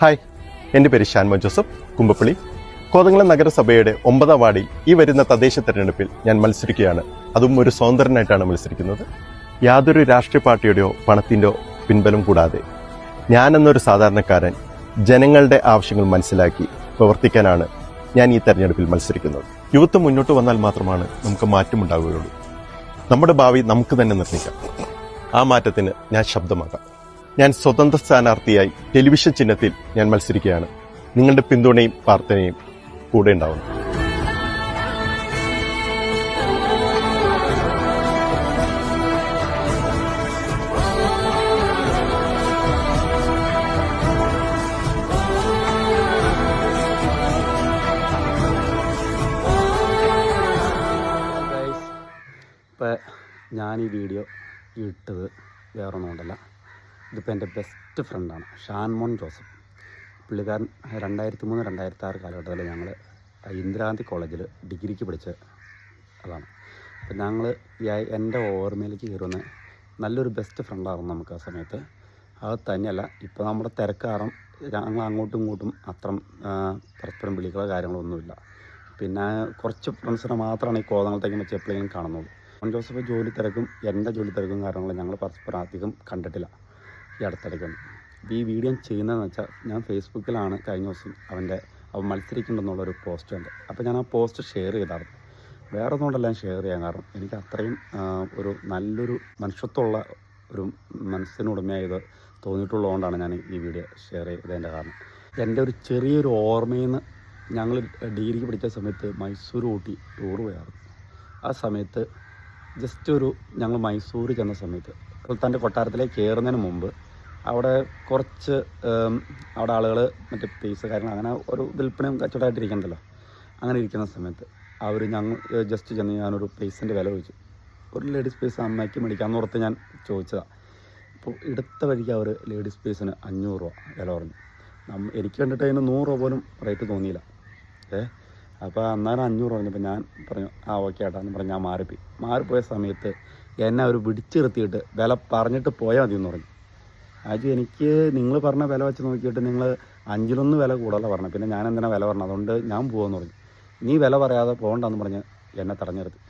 Hi എന്റെ പേര് Shanmon Joseph കുമ്പപ്പള്ളി. കോതങ്ങളം നഗരസഭയുടെ ഒമ്പതാം വാർഡിൽ ഈ വരുന്ന തദ്ദേശ തെരഞ്ഞെടുപ്പിൽ ഞാൻ മത്സരിക്കുകയാണ്. അതും ഒരു സ്വതന്ത്രനായിട്ടാണ് മത്സരിക്കുന്നത്. യാതൊരു രാഷ്ട്രീയ പാർട്ടിയുടെയോ പണത്തിന്റെയോ പിൻബലം കൂടാതെ ഞാനെന്നൊരു സാധാരണക്കാരൻ ജനങ്ങളുടെ ആവശ്യങ്ങൾ മനസ്സിലാക്കി പ്രവർത്തിക്കാനാണ് ഞാൻ ഈ തെരഞ്ഞെടുപ്പിൽ മത്സരിക്കുന്നത്. യുവത്വം മുന്നോട്ട് വന്നാൽ മാത്രമാണ് നമുക്ക് മാറ്റമുണ്ടാവുകയുള്ളൂ. നമ്മുടെ ഭാവി നമുക്ക് തന്നെ നിർമ്മിക്കാം. ആ മാറ്റത്തിന് ഞാൻ ശബ്ദമാകാം ഞാൻ സ്വതന്ത്ര സ്ഥാനാർത്ഥിയായി ടെലിവിഷൻ ചിഹ്നത്തിൽ ഞാൻ മത്സരിക്കുകയാണ്. നിങ്ങളുടെ പിന്തുണയും പ്രാർത്ഥനയും കൂടെ ഉണ്ടാവും. ഗൈസ് ഇപ്പം ഞാൻ ഈ വീഡിയോ ഇട്ടത് വേറൊന്നും ഇതിപ്പോൾ എന്റെ ബെസ്റ്റ് ഫ്രണ്ടാണ് ഷാൻമോൻ ജോസഫ്. പുള്ളിക്കാരൻ രണ്ടായിരത്തി മൂന്ന് രണ്ടായിരത്തി ആറ് കാലഘട്ടത്തിൽ ഞങ്ങൾ ഇന്ദിരാഗാന്ധി കോളേജിൽ ഡിഗ്രിക്ക് പഠിച്ച അതാണ് അപ്പം ഞങ്ങൾ എന്റെ ഓർമ്മയിലേക്ക് കയറുന്ന നല്ലൊരു ബെസ്റ്റ് ഫ്രണ്ടായിരുന്നു നമുക്ക് ആ സമയത്ത്. അത് തന്നെയല്ല ഇപ്പോൾ നമ്മുടെ തിരക്കാറും ഞങ്ങൾ അങ്ങോട്ടും ഇങ്ങോട്ടും അത്ര പരസ്പരം വിളികളോ കാര്യങ്ങളോ ഒന്നുമില്ല. പിന്നെ കുറച്ച് ഫ്രണ്ട്സിനെ മാത്രമാണ് ഈ കോതങ്ങളത്തേക്ക് വെച്ച് എപ്പോഴെങ്കിലും കാണുന്നത് ജോസഫ് ജോലി തിരക്കും എന്റെ ജോലി തിരക്കും കാര്യങ്ങളും ഞങ്ങൾ പരസ്പരം അധികം കണ്ടിട്ടില്ല. ഈ അടുത്തിടയ്ക്കൊന്നും. അപ്പോൾ ഈ വീഡിയോ ചെയ്യുന്നതെന്ന് വെച്ചാൽ ഞാൻ ഫേസ്ബുക്കിലാണ് കഴിഞ്ഞ ദിവസം അവന്റെ അവൻ മത്സരിക്കുന്നുണ്ടെന്നുള്ളൊരു പോസ്റ്റ് ഉണ്ട് അപ്പോൾ ഞാൻ ആ പോസ്റ്റ് ഷെയർ ചെയ്തായിരുന്നു. വേറെ ഒന്നുകൊണ്ടല്ല ഞാൻ ഷെയർ ചെയ്യാൻ കാരണം എനിക്ക് അത്രയും ഒരു നല്ലൊരു മനുഷ്യത്വമുള്ള ഒരു മനസ്സിനുടമയായത് തോന്നിയിട്ടുള്ളതുകൊണ്ടാണ് ഞാൻ ഈ വീഡിയോ ഷെയർ ചെയ്തതിന്റെ കാരണം. എന്റെ ഒരു ചെറിയൊരു ഓർമ്മയിൽ നിന്ന് ഞങ്ങൾ ഡിഗ്രിക്ക് പഠിച്ച സമയത്ത് മൈസൂർ ഊട്ടി ടൂർ പോയായിരുന്നു. ആ സമയത്ത് ജസ്റ്റ് ഒരു ഞങ്ങൾ മൈസൂർ ചെന്ന സമയത്ത് സുൽത്താന്റെ കൊട്ടാരത്തിലേക്ക് കയറുന്നതിന് മുമ്പ് അവിടെ കുറച്ച് അവിടെ ആളുകൾ മറ്റേ പീസ് കാര്യങ്ങൾ അങ്ങനെ ഒരു വിൽപ്പനയും കച്ചവടമായിട്ട് ഇരിക്കണ്ടല്ലോ അങ്ങനെ ഇരിക്കുന്ന സമയത്ത് അവർ ഞങ്ങൾ ജസ്റ്റ് ചെന്ന് ഞാനൊരു പീസിന്റെ വില ചോദിച്ചു. ഒരു ലേഡീസ് പീസ് അമ്മയ്ക്ക് മേടിക്കാമെന്ന് ഓർത്ത് ഞാൻ ചോദിച്ചതാണ് അപ്പോൾ എടുത്ത വഴിക്ക് അവർ ലേഡീസ് പീസിന് അഞ്ഞൂറ് രൂപ വില പറഞ്ഞു. നമ്മ എനിക്ക് കണ്ടിട്ട് അതിന് നൂറ് രൂപ പോലും റേറ്റ് തോന്നിയില്ല. ഏ അപ്പോൾ അന്നേരം അഞ്ഞൂറ് പറഞ്ഞപ്പോൾ ഞാൻ പറഞ്ഞു ആ ഓക്കെ ഏട്ടാ എന്ന് പറഞ്ഞ് ഞാൻ മാറിപ്പോയി. മാറിപ്പോയ സമയത്ത് എന്നെ അവർ പിടിച്ചിരുത്തിയിട്ട് വില പറഞ്ഞിട്ട് പോയാൽ മതി എന്ന് പറഞ്ഞു. ആജി എനിക്ക് നിങ്ങൾ പറഞ്ഞ വില വെച്ച് നോക്കിയിട്ട് നിങ്ങൾ അഞ്ചിലൊന്ന് വില കൂടുതലാണ് പറഞ്ഞത്. പിന്നെ ഞാൻ എന്തിനാ വില പറഞ്ഞത്? അതുകൊണ്ട് ഞാൻ പോകുമെന്ന് പറഞ്ഞു. നീ വില പറയാതെ പോകണ്ടെന്ന് പറഞ്ഞ് എന്നെ തടഞ്ഞു നിർത്തി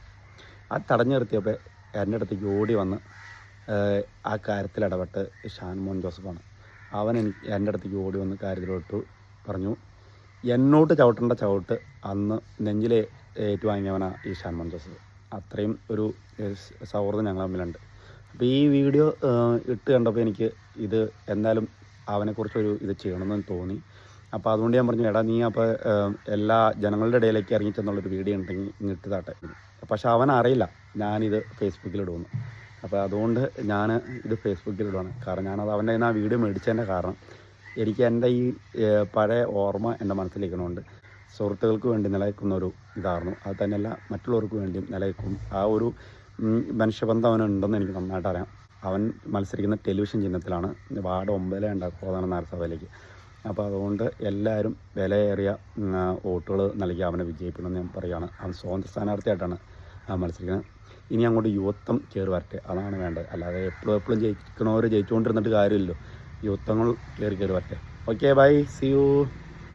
ആ തടഞ്ഞു നിർത്തിയപ്പോൾ എന്റെ അടുത്തേക്ക് ഓടി വന്ന് ആ കാര്യത്തിൽ ഇടപെട്ട് ഷാൻമോൻ ജോസഫാണ്. അവൻ എനിക്ക് എന്റെ അടുത്തേക്ക് ഓടി വന്ന് കാര്യത്തിലോട്ട് പറഞ്ഞു എന്നോട്ട് ചവിട്ടേണ്ട ചവിട്ട് അന്ന് നെഞ്ചിലെ ഏറ്റുവാങ്ങിയവനാണ് ഈ ഷാൻ മോൻ ജോസഫ്. അത്രയും ഒരു സൗഹൃദം ഞങ്ങൾ തമ്മിലുണ്ട്. അപ്പോൾ ഈ വീഡിയോ ഇട്ട് കണ്ടപ്പോൾ എനിക്ക് ഇത് എന്തായാലും അവനെക്കുറിച്ചൊരു ഇത് ചെയ്യണമെന്ന് തോന്നി. അപ്പോൾ അതുകൊണ്ട് ഞാൻ പറഞ്ഞു എടാ നീ അപ്പോൾ എല്ലാ ജനങ്ങളുടെ ഇടയിലേക്ക് ഇറങ്ങി ചെന്നുള്ളൊരു വീഡിയോ ഉണ്ടെങ്കിൽ ഇങ്ങിട്ട് താട്ടെ പക്ഷെ അവൻ അറിയില്ല ഞാനിത് ഫേസ്ബുക്കിലിടുമെന്ന് അപ്പോൾ അതുകൊണ്ട് ഞാൻ ഇത് ഫേസ്ബുക്കിലിടുവാണ് കാരണം ഞാനത് അവന്റെ ആ വീഡിയോ മേടിച്ചതിന്റെ കാരണം എനിക്ക് എന്റെ ഈ പഴയ ഓർമ്മ എന്റെ മനസ്സിലിരിക്കണമുണ്ട് സുഹൃത്തുക്കൾക്ക് വേണ്ടി നിലനിൽക്കുന്ന ഒരു ഇതായിരുന്നു. അത് തന്നെയല്ല മറ്റുള്ളവർക്ക് വേണ്ടിയും നിലനിൽക്കും. ആ ഒരു മനുഷ്യബന്ധം അവനുണ്ടെന്ന് എനിക്ക് നന്നായിട്ട് അറിയാം. അവൻ മത്സരിക്കുന്ന ടെലിവിഷൻ ചിഹ്നത്തിലാണ് വാർഡ് ഒമ്പതിലെ ഉണ്ടാക്കുക കോതാണ് നഗരസഭയിലേക്ക്. അപ്പോൾ അതുകൊണ്ട് എല്ലാവരും വിലയേറിയ വോട്ടുകൾ നൽകി അവനെ വിജയിപ്പിക്കണമെന്ന് ഞാൻ പറയുകയാണ് അവൻ സ്വതന്ത്ര സ്ഥാനാർത്ഥിയായിട്ടാണ് മത്സരിക്കുന്നത്. ഇനി അങ്ങോട്ട് യുവത്വം കയറി വരട്ടെ. അതാണ് വേണ്ടത്. അല്ലാതെ എപ്പോഴും എപ്പോഴും ജയിക്കണവർ ജയിച്ചുകൊണ്ടിരുന്നിട്ട് കാര്യമില്ലല്ലോ. യുവത്വങ്ങൾ കയറി കയറി വരട്ടെ. Okay bye C U